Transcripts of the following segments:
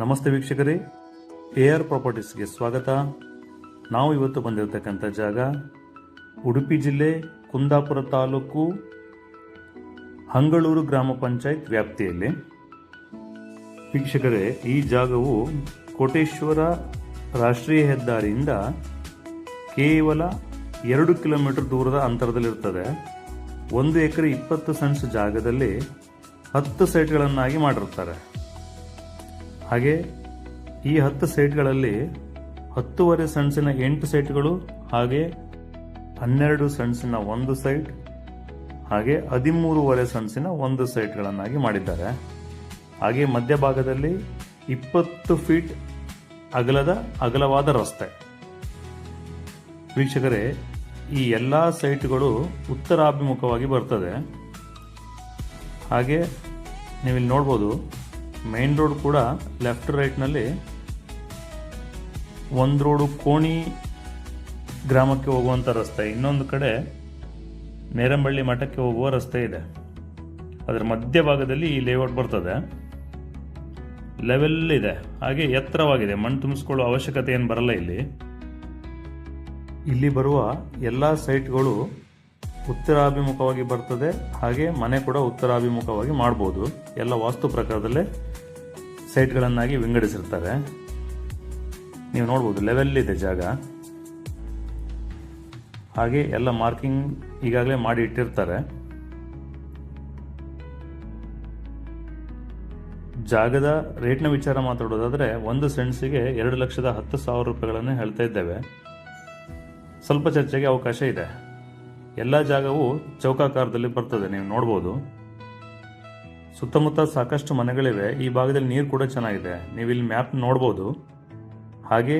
ನಮಸ್ತೆ ವೀಕ್ಷಕರೇ. A R ಪ್ರಾಪರ್ಟೀಸ್ಗೆ ಸ್ವಾಗತ. ನಾವು ಇವತ್ತು ಬಂದಿರತಕ್ಕಂಥ ಜಾಗ ಉಡುಪಿ ಜಿಲ್ಲೆ ಕುಂದಾಪುರ ತಾಲೂಕು ಹಂಗಳೂರು ಗ್ರಾಮ ಪಂಚಾಯತ್ ವ್ಯಾಪ್ತಿಯಲ್ಲಿ. ವೀಕ್ಷಕರೇ, ಈ ಜಾಗವು ಕೋಟೇಶ್ವರ ರಾಷ್ಟ್ರೀಯ ಹೆದ್ದಾರಿಯಿಂದ ಕೇವಲ ಎರಡು ಕಿಲೋಮೀಟರ್ ದೂರದ ಅಂತರದಲ್ಲಿರ್ತದೆ. ಒಂದು ಎಕರೆ ಇಪ್ಪತ್ತು ಸೆಂಟ್ಸ್ ಜಾಗದಲ್ಲಿ ಹತ್ತು ಸೈಟ್ಗಳನ್ನಾಗಿ ಮಾಡಿರ್ತಾರೆ. ಹಾಗೆ ಈ ಹತ್ತು ಸೈಟ್ಗಳಲ್ಲಿ ಹತ್ತುವರೆ ಸಣ್ಸಿನ ಎಂಟು ಸೈಟ್ಗಳು, ಹಾಗೆ ಹನ್ನೆರಡು ಸಣ್ಸಿನ ಒಂದು ಸೈಟ್, ಹಾಗೆ ಹದಿಮೂರುವರೆ ಸಣ್ಸಿನ ಒಂದು ಸೈಟ್ಗಳನ್ನಾಗಿ ಮಾಡಿದ್ದಾರೆ. ಹಾಗೆ ಮಧ್ಯಭಾಗದಲ್ಲಿ ಇಪ್ಪತ್ತು ಫೀಟ್ ಅಗಲದ ಅಗಲವಾದ ರಸ್ತೆ. ವೀಕ್ಷಕರೇ, ಈ ಎಲ್ಲ ಸೈಟ್ಗಳು ಉತ್ತರಾಭಿಮುಖವಾಗಿ ಬರ್ತದೆ. ಹಾಗೆ ನೀವಿಲ್ಲಿ ನೋಡ್ಬೋದು ಮೈನ್ ರೋಡ್ ಕೂಡ ಲೆಫ್ಟ್ ರೈಟ್ನಲ್ಲಿ ಒಂದು ರೋಡು ಕೋಣಿ ಗ್ರಾಮಕ್ಕೆ ಹೋಗುವಂಥ ರಸ್ತೆ. ಇನ್ನೊಂದು ಕಡೆ ನೇರಂಬಳ್ಳಿ ಮಠಕ್ಕೆ ಹೋಗುವ ರಸ್ತೆ ಇದೆ. ಅದರ ಮಧ್ಯಭಾಗದಲ್ಲಿ ಈ ಲೇಔಟ್ ಬರ್ತದೆ. ಲೆವೆಲ್ ಇದೆ. ಹಾಗೆ ಎತ್ತರವಾಗಿದೆ. ಮಣ್ಣು ತುಂಬಿಸ್ಕೊಳ್ಳೋ ಅವಶ್ಯಕತೆ ಏನು ಬರಲ್ಲ ಇಲ್ಲಿ. ಇಲ್ಲಿ ಬರುವ ಎಲ್ಲ ಸೈಟ್ಗಳು ಉತ್ತರಾಭಿಮುಖವಾಗಿ ಬರ್ತದೆ. ಹಾಗೆ ಮನೆ ಕೂಡ ಉತ್ತರಾಭಿಮುಖವಾಗಿ ಮಾಡ್ಬೋದು. ಎಲ್ಲ ವಾಸ್ತು ಪ್ರಕಾರದಲ್ಲೇ ಸೈಟ್ಗಳನ್ನಾಗಿ ವಿಂಗಡಿಸಿರ್ತಾರೆ ನೀವು ನೋಡ್ಬೋದು ಲೆವೆಲ್ ಇದೆ ಜಾಗ. ಹಾಗೆ ಎಲ್ಲ ಮಾರ್ಕಿಂಗ್ ಈಗಾಗಲೇ ಮಾಡಿ ಇಟ್ಟಿರ್ತಾರೆ. ಜಾಗದ ರೇಟ್ನ ವಿಚಾರ ಮಾತಾಡೋದಾದ್ರೆ, ಒಂದು ಸೆಂಟ್ಸಿಗೆ ಎರಡು ಲಕ್ಷದ ಹತ್ತು ಸಾವಿರ ರೂಪಾಯಿಗಳನ್ನು ಹೇಳ್ತಾ ಇದ್ದೇವೆ. ಸ್ವಲ್ಪ ಚರ್ಚೆಗೆ ಅವಕಾಶ ಇದೆ. ಎಲ್ಲ ಜಾಗವು ಚೌಕಾಕಾರದಲ್ಲಿ ಬರ್ತದೆ, ನೀವು ನೋಡ್ಬೋದು. ಸುತ್ತಮುತ್ತ ಸಾಕಷ್ಟು ಮನೆಗಳಿವೆ. ಈ ಭಾಗದಲ್ಲಿ ನೀರು ಕೂಡ ಚೆನ್ನಾಗಿದೆ. ನೀವು ಇಲ್ಲಿ ಮ್ಯಾಪ್ ನೋಡ್ಬೋದು. ಹಾಗೆ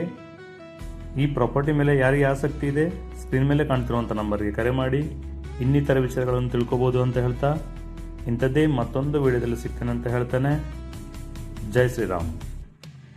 ಈ ಪ್ರಾಪರ್ಟಿ ಮೇಲೆ ಯಾರಿಗೆ ಆಸಕ್ತಿ ಇದೆ? ಸ್ಕ್ರೀನ್ ಮೇಲೆ ಕಾಣ್ತಿರುವಂಥ ನಂಬರ್ಗೆ ಕರೆ ಮಾಡಿ. ಇನ್ನಿತರ ವಿಚಾರಗಳನ್ನು ತಿಳ್ಕೊಬೋದು ಅಂತ ಹೇಳ್ತಾ, ಇಂಥದ್ದೇ ಮತ್ತೊಂದು ವಿಡಿಯೋದಲ್ಲಿ ಸಿಗ್ತೇನೆ ಅಂತ ಹೇಳ್ತಾನೆ. ಜೈ ಶ್ರೀರಾಮ್.